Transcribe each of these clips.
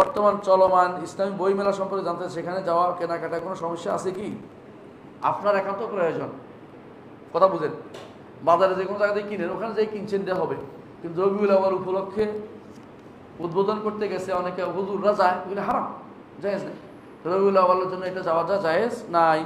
বর্তমান চলমান ইসলামী বইমেলা সম্পর্কে জানতে সেখানে যাওয়া, কেনাকাটায় কোনো সমস্যা আছে কি? আপনার একান্ত প্রয়োজন। কথা বুঝেন। বাজারে যে কোনো জায়গাতে কিনেন, ওখানে যেই কিনছেন দেওয়া হবে। কিন্তু রবিউল আওয়াল উপলক্ষে উদ্বোধন করতে গেছে অনেকে, হুজুররা যায়, এগুলো হারাম, জায়েজ নেই। রবিউল আওয়ালের জন্য এটা যাওয়া যা জায়েজ নাই।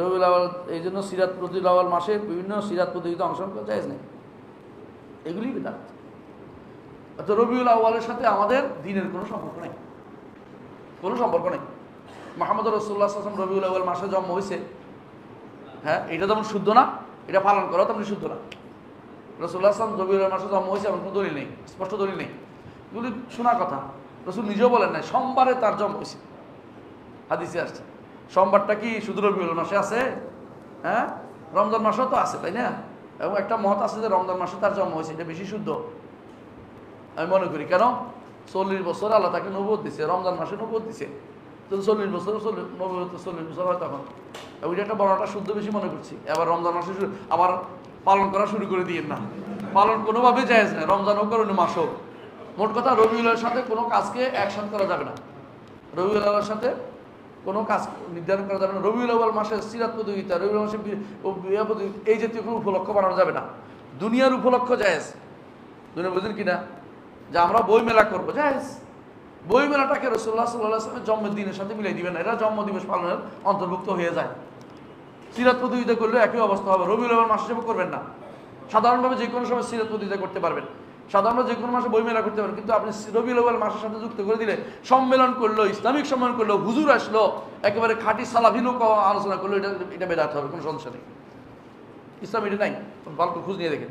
রবিউল আওয়াল এই জন্য সিরাত রবিউল আওয়াল মাসে বিভিন্ন সিরাত প্রতিযোগিতা অংশগ্রহণ করা জায়েজ নেই। এগুলি বিদাত। তো রবিউল আওয়ালের সাথে আমাদের দিনের কোনো সম্পর্ক নেই। কোনো সম্পর্ক নেই। মাহমুদ রসুল্লাহ আসলাম রবিউল আওয়াল মাসে জন্ম হয়েছে হ্যাঁ এটা যেমন শুদ্ধ না, এটা পালন করা তেমনি শুদ্ধ না। রসুল্লাহ আসলাম রবিউল মাসে জন্ম হয়েছে এমন কোনো দলিল নেই, স্পষ্ট দলিল নেই। এগুলি শোনা কথা, রসুল নিজেও বলেন নাই, সোমবারে তার জন্ম হয়েছে হাদিসে আসছে। সোমবারটা কি শুধু রবিউল মাসে আছে? হ্যাঁ রমজান মাসেও তো আছে, তাই না? এবং একটা মত আছে যে রমজান মাসে তার জন্ম হয়েছে এটা বেশি শুদ্ধ। আমি মনে করি, কেন? চল্লিশ বছর আল্লাহ তাকে নবদ দিছে, রমজান মাসে নবদ দিছে। তো চল্লিশ বছর নবদ চল্লিশ বছর হয় তখন। ওইটা একটা বড়টা শুদ্ধ বেশি মনে করছি। এবার রমজান মাসে আবার পালন করা শুরু করে দিয়ে না। পালন কোনোভাবে জায়েজ না রমজান হোক আর অন্য মাস হোক। মোট কথা রবিউলের সাথে কোনো কাজকে একসাথে করা যাবে না। রবিউল আওয়ালের সাথে কোনো কাজ নির্ধারণ করা যাবে না। রবিউল আওয়াল মাসে সিরাত প্রতিযোগিতা রবিউল মাসে বিয়া প্রতিযোগিতা এই জাতীয় কোনো উপলক্ষ বানানো যাবে না। দুনিয়ার উপলক্ষ জায়েজ। দুনিয়া বুঝলেন কিনা? যে আমরা বই মেলা করব, জায়েজ। বই মেলাটাকে রসুল্লাহ সাল্লাহ আসলামের জন্মদিনের সাথে মিলিয়ে দিবেন এরা জন্মদিবস পালনের অন্তর্ভুক্ত হয়ে যায়। সিরাত প্রতিযোগিতা করলে একই অবস্থা হবে। রবি আওয়াল মাস হিসেবে করবেন না। সাধারণভাবে যে কোনো সময় সিরাত প্রতিযোগিতা করতে পারবেন। সাধারণত যে কোনো মাসে বই মেলা করতে পারেন কিন্তু আপনি রবি আওয়াল মাসের সাথে যুক্ত করে দিলে সম্মেলন করল, ইসলামিক সম্মেলন করল, হুজুর আসলো, একেবারে খাঁটি লোক আলোচনা করল, এটা এটা বেদাত হবে, কোনো সমস্যা নেই। ইসলাম এটা নাই। ভালো করে খোঁজ নিয়ে দেখেন।